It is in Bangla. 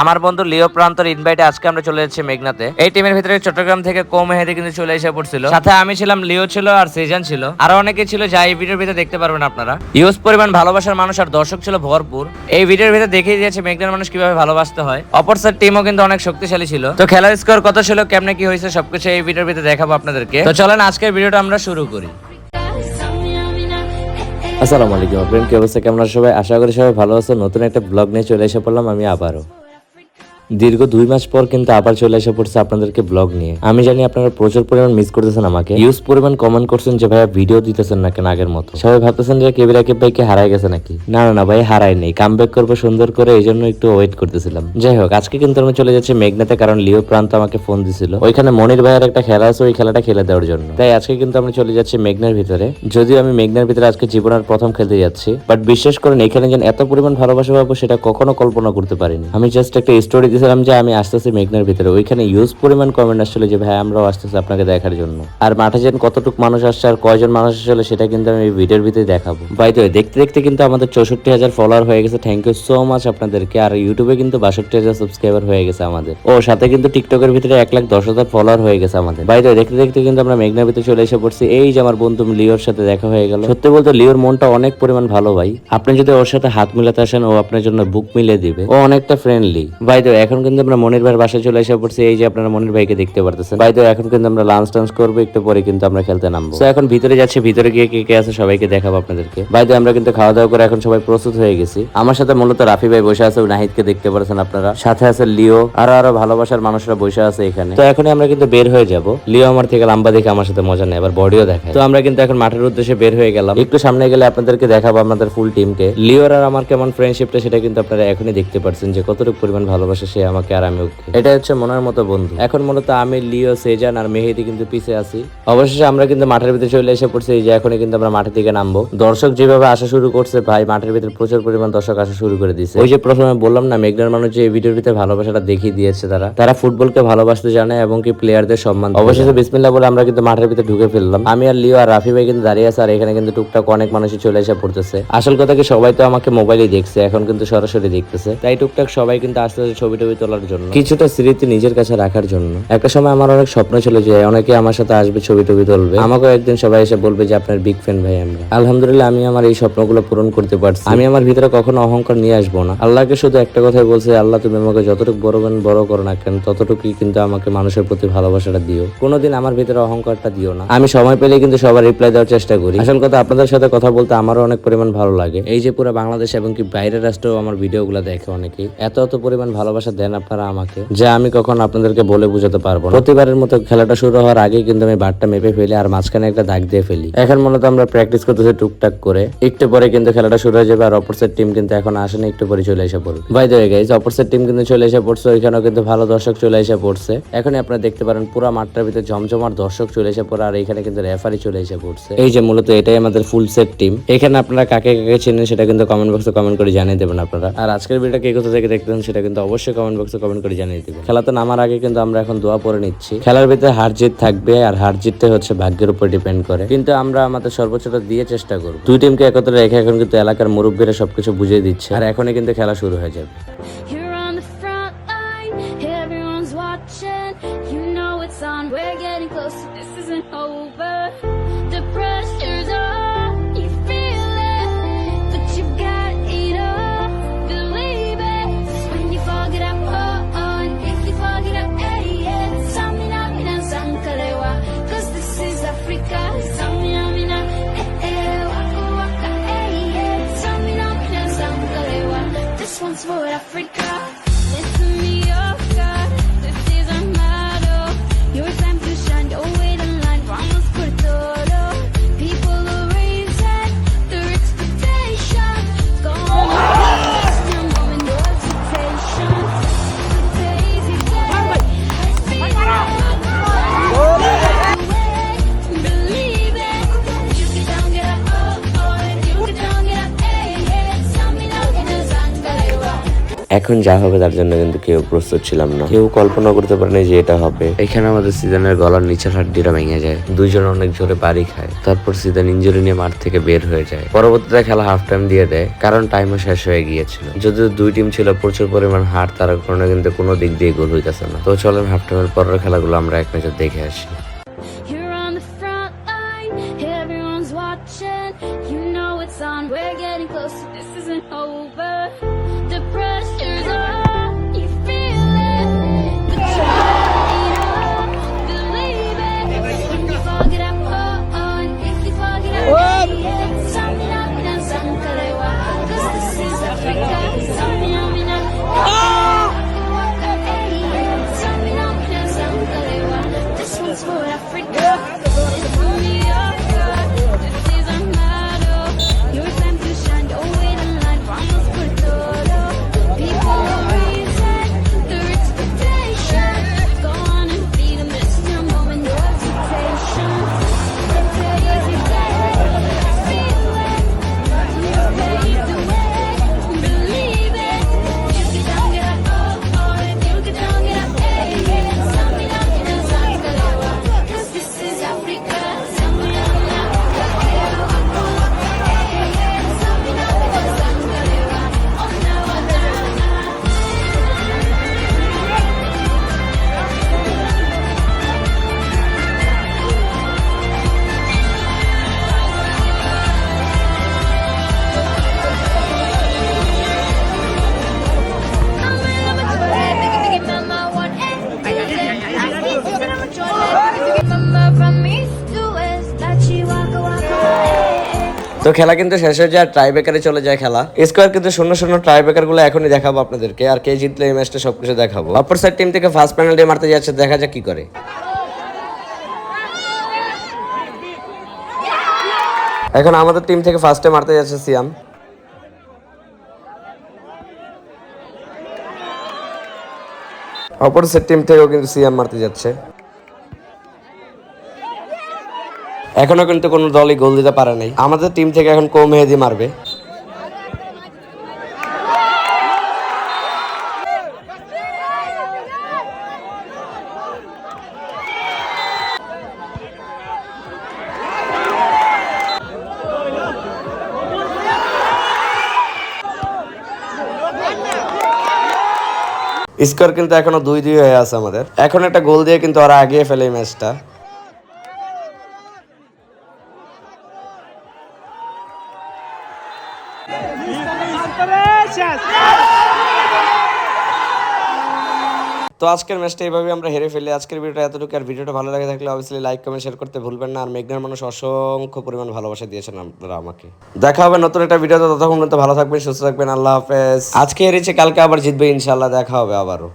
আমার বন্ধু লিও প্রান্তর ইনভাইটে আজকে আমরা চলে যাচ্ছি মেঘনাতে। এই টিমের ভিতরে চট্টগ্রাম থেকে কো মেহেদি কিন্তু চলে এসে পড়ছিল। সাথে আমি ছিলাম, লিও ছিল আর সেজান ছিল। আরও অনেকে ছিল যা এই ভিডিওর ভিতরে দেখতে পারবেন আপনারা। ইউজ পরিমাণ ভালোবাসার মানুষ আর দর্শক ছিল ভরপুর। এই ভিডিওর ভিতরে দেখিয়ে দিয়েছে মেঘনার মানুষ কীভাবে ভালোবাসতে হয়। অপর সাইড টিমও কিন্তু অনেক শক্তিশালী ছিল। তো খেলার স্কোর কত ছিল, কেমনে কি হয়েছে, সবকিছু এই ভিডিওর ভিতরে দেখাবো আপনাদেরকে। তো চলেন, আজকের ভিডিওটা আমরা শুরু করি। আসসালামু আলাইকুম আপনার কি অবস্থা? কেমন সবাই? আশা করি সবাই ভালো আছে। নতুন একটা ব্লগ নিয়ে চলে এসে পড়লাম আমি আবারও। দীর্ঘ দুই মাস পর কিন্তু আবার চলে এসে পড়ছে আপনাদেরকে ব্লগ নিয়ে। আমি জানি আপনারা প্রচুর পরিমাণ মিস করতেছেন আমাকে। ইউজ পরিমাণ কমেন্ট করছেন যে, ভাইয়া ভিডিও দিতেছেন না কেন আগের মতো? সবাই ভাবতেছেন যে, কেবির আকিব ভাইকে হারাই গেছে নাকি? না না ভাই, হারাই নেই। কাম ব্যাক করব সুন্দর করে, এই জন্য একটু ওয়েট করতেছিলাম। যাই হোক, আজকে কিন্তু আমি চলে যাচ্ছি মেঘনাতে, কারণ লিও প্রান্ত আমাকে ফোন দিছিল। ওইখানে মনির ভাইয়ের একটা খেলা আছে, ওই খেলাটা খেলে দেওয়ার জন্য। তাই আজকে কিন্তু আমি চলে যাচ্ছি মেঘনার ভিতরে। যদিও আমি মেঘনার ভিতরে আজকে জীবনের প্রথম খেলতে যাচ্ছি বাট বিশ্বাস করেন এখানে যেন এত পরিমাণ ভালোবাসা পাবো, সেটা কখনো কল্পনা করতে পারিনি। আমি জাস্ট একটা স্টোরি দিয়েছিলাম যে আমি আসতেছি মেঘনার ভিতরে। ওইখানে ইউজ পরিমাণ কমেন্ট আসছিল যে, ভাই, আমরাও আসতেছি আপনাকে দেখার জন্য। আর মাঠে যেন কতটুকু মানুষ আসছে আর কয়জন মানুষ আসলে সেটা কিন্তু আমি ভিডিওর ভিতরে দেখাবো। বাই দ্য দেখতে দেখতে কিন্তু আমাদের চৌষট্টি হাজার ফলোয়ার হয়ে গেছে। থ্যাংক ইউ সো মাচ আপনাদেরকে। আর ইউটিউবে কিন্তু বাষট্টি হাজার সাবস্ক্রাইবার হয়ে গেছে আমাদের। ও, সাথে কিন্তু টিকটকের ভিতরে এক লাখ দশ হাজার ফলোয়ার হয়ে গেছে আমাদের। বাই তো দেখতে দেখতে কিন্তু আমরা মেঘনার ভিতরে চলে এসে পড়ছি। এই যে আমার বন্ধু লিওর সাথে দেখা হয়ে গেল। সত্যি বলতে লিওর মনটা অনেক পরিমাণ ভালো ভাই। আপনি যদি ওর সাথে হাত মিলাতে আসেন, ও আপনার জন্য বুক মিলিয়ে দিবে। ও অনেকটা ফ্রেন্ডলি বাই দ্য এখন কিন্তু আমরা মনির ভাইয়ের বাসায় চলে এসে পড়ছি, এই যে আপনারা মনির ভাইকে দেখতে পারতেছেন। বাই দ্য এখন কিন্তু আমরা লাঞ্চ টাঞ্চ করব, একটু পরে কিন্তু আমরা খেলতে নামবো। তো এখন ভিতরে যাচ্ছি, ভিতরে গিয়ে কে কে আছে সবাইকে দেখাবো আপনাদেরকে। বাই দ্য আমরা কিন্তু খাওয়া দাওয়া করে এখন সবাই প্রস্তুত হয়ে গেছি। আমার সাথে মূলত রাফি ভাই বসে আছে, নাহিদকে দেখতে পাচ্ছেন আপনারা। সাথে আছে লিও, আরও আরও ভালোবাসার মানুষরা বসে আছে এখানে। তো এখনই আমরা কিন্তু বের হয়ে যাব। লিও আমার থেকে লম্বা দেখে আমার সাথে মজা নেয় আবার বডিও দেখায়। তো আমরা কিন্তু এখন মাঠের উদ্দেশ্যে বের হয়ে গেলাম। একটু সামনে গেলে আপনাদেরকে দেখাবো আমাদের ফুল টিমকে লিওর আর আমার কেমন ফ্রেন্ডশিপটা সেটা কিন্তু আপনারা এখনই দেখতে পাচ্ছেন যে কতটুকু পরিমাণ ভালোবাসে সে আমাকে আর আমি ওকে এটা হচ্ছে মনের মতো বন্ধু। এখন মূলত আমি লিও সেজান আর মেহেদি কিন্তু পিছে আছি। অবশেষে আমরা কিন্তু মাঠের ভিতরে চলে এসে পড়ছি এই যে এখনই কিন্তু আমরা মাঠের দিকে নামবো। দর্শক যেভাবে আসা শুরু করছে ভাই মাঠের ভিতরে প্রচুর পরিমাণ দর্শক আসা শুরু করে দিয়েছে। ওই যে প্রথমে বললাম না মেঘনার মানুষ যে এই ভিডিওটিতে ভালোবাসাটা দেখিয়ে দিয়েছে তারা। তারা ফুটবলকে ভালোবাসতে জানে এবং কি প্লেয়ারদের সম্মান অবশেষে বিসমিল্লাহ বলে আমরা কিন্তু মাঠের ভিতরে ঢুকে ফেললাম। আমি আর লিও আর রাফি ভাই কিন্তু দাঁড়িয়ে আছে আর এখানে কিন্তু টুকটাক অনেক মানুষই চলে এসে পড়তেছে। আসল কথা কি সবাই তো আমাকে মোবাইলে দেখছে এখন কিন্তু সরাসরি দেখতেছে। তাই টুকটাক সবাই কিন্তু আস্তে আস্তে ছবি তোলার জন্য। কিছুটা স্মৃতি নিজের কাছে রাখার জন্য। একটা সময় আমার অনেক স্বপ্ন ছিল যে অনেকে আমার সাথে আসবে, ছবি টবি তুলবে। একদিন সবাই এসে বলবে যে, আপনার বিগ ফ্যান ভাই আমরা। আলহামদুলিল্লাহ, আমি আমার এই স্বপ্নগুলো পূরণ করতে পারছি। আমি আমার ভিতরে কখনো অহংকার নিয়ে আসব না। আল্লাহকে শুধু একটা কথাই বলছে, আল্লাহ, তুমি আমাকে যতটুকু বড় বড় করো না কেন, ততটুকুই কিন্তু আমাকে মানুষের প্রতি ভালোবাসাটা দিও। কোনোদিন আমার ভিতরে অহংকারটা দিও না। আমি সময় পেলে কিন্তু সবার রিপ্লাই দেওয়ার চেষ্টা করি। আসল কথা, আপনাদের সাথে কথা বলতে আমারও অনেক পরিমাণ ভালো লাগে। এই যে পুরো বাংলাদেশ এবং কি বাইরের রাষ্ট্রেও আমার ভিডিওগুলো দেখে অনেকেই, এত এত পরিমাণ ভালোবাসা দেন আপনারা আমাকে, যা আমি কখন আপনাদেরকে বলে বোঝাতে পারব প্রতিবারের মতো খেলাটা শুরু হওয়ার আগে কিন্তু আমি বারটা মেপে ফেলি আর মাঝখানে একটা দাগ দিয়ে ফেলি। এখন মূলত আমরা প্র্যাকটিস করতেছি টুকটাক করে। একটু পরে কিন্তু খেলাটা শুরু হয়ে যাবে আর অপর সাইড টিম কিন্তু এখন আসেনি, একটু পরে চলে এসে পড়বে। বাই দ্য গাইজ অপর সাইড টিম কিন্তু চলে এসে পড়ছে, ওইখানেও কিন্তু ভালো দর্শক চলে এসে পড়ছে। এখনই আপনারা দেখতে পারেন পুরো মাঠটার ভিতরে জমজমার দর্শক চলে এসে পড়ে, আর এখানে কিন্তু রেফারি চলে এসে পড়ছে। এই যে মূলত এটাই আমাদের ফুল সেট টিম এখানে আপনারা কাকে কাকে চেনেন সেটা কিন্তু কমেন্ট বক্সে কমেন্ট করে জানিয়ে দেবেন আপনারা। আর আজকের ভিডিওটা কে কোথা থেকে দেখতেন সেটা কিন্তু অবশ্যই কমেন্ট বক্সে কমেন্ট করে জানিয়ে দেবেন। খেলাতে নামার আগে কিন্তু আমরা এখন দোয়া পরে নিচ্ছি। খেলার ভিতরে হার জিত থাকবে আর হার জিতটা হচ্ছে ভাগ্যের উপর ডিপেন্ড করে। কিন্তু আমরা আমাদের সর্বোচ্চটা দিয়ে চেষ্টা করব। দুই টিমকে একত্রে রেখে এখন কিন্তু এলাকার মুরব্বীরা সবকিছু বুঝিয়ে দিচ্ছে। আর এখনই কিন্তু খেলা শুরু হয়ে যাবে। We're getting. This isn't over. এখন যা হবে তার জন্য কিন্তু কেউ প্রস্তুত ছিলাম না। কেউ কল্পনা করতে পারেনি যে এটা হবে। এখানে আমাদের সিজনের গলার নিচের হাড্ডিটা ভেঙে যায়। দুইজন অনেক জোরে বাড়ি খায়। তারপর সিজন ইঞ্জুরি নিয়ে মাঠ থেকে বের হয়ে যায়। পরবর্তীতে খেলা হাফ টাইম দিয়ে দেয়, কারণ টাইমও শেষ হয়ে গিয়েছিল। যদিও দুই টিম ছিল, প্রচুর পরিমাণ হার তার কারণে কিন্তু কোনো দিক দিয়ে গোল হইতেছে না। তো চলেন হাফ টাইমের পরের খেলাগুলো আমরা এক নজর দেখে আসি। তো খেলা কিন্তু শেষ হয়ে যায় ট্রাই বেকারে চলে যায় খেলা। স্কোয়ার কিন্তু শূন্য শূন্য ট্রাই বেকারগুলো এখনই দেখাবো আপনাদেরকে, আর কে জিতলে এই ম্যাচটা সবকিছু দেখাবো। অপর সাইড টিম থেকে ফার্স্ট পেনাল্টি মারতে যাচ্ছে, দেখা যাক কি করে। এখন আমাদের টিম থেকে ফার্স্টে মারতে যাচ্ছে সিয়াম। অপর সেট টিম থেকেও কিন্তু সিয়াম মারতে যাচ্ছে। এখনও কিন্তু কোনো দলই গোল দিতে পারে নাই। আমাদের টিম থেকে এখন কো মেহেদি মারবে। স্কোর কিন্তু এখনও দুই দুই হয়ে আছে আমাদের। এখন একটা গোল দিয়ে কিন্তু ওরা আগিয়ে ফেলে ম্যাচটা। তো আজকের ম্যাচটা এইভাবে আমরা হেরে ফেলি। আজকের ভিডিওটা এতটুকু। আর ভিডিওটা ভালো লাগে থাকলে অবশ্যই লাইক কমেন্ট শেয়ার করতে ভুলবেন না। আর মেঘনার মানুষ অসংখ্য পরিমাণ ভালোবাসা দিয়েছেন আপনারা আমাকে। দেখা হবে নতুন একটা ভিডিওতে। ততক্ষণ ভালো থাকবেন, সুস্থ থাকবেন। আল্লাহ হাফেজ। আজকে হেরেছে, কালকে আবার জিতবে ইনশাল্লাহ দেখা হবে আবারও।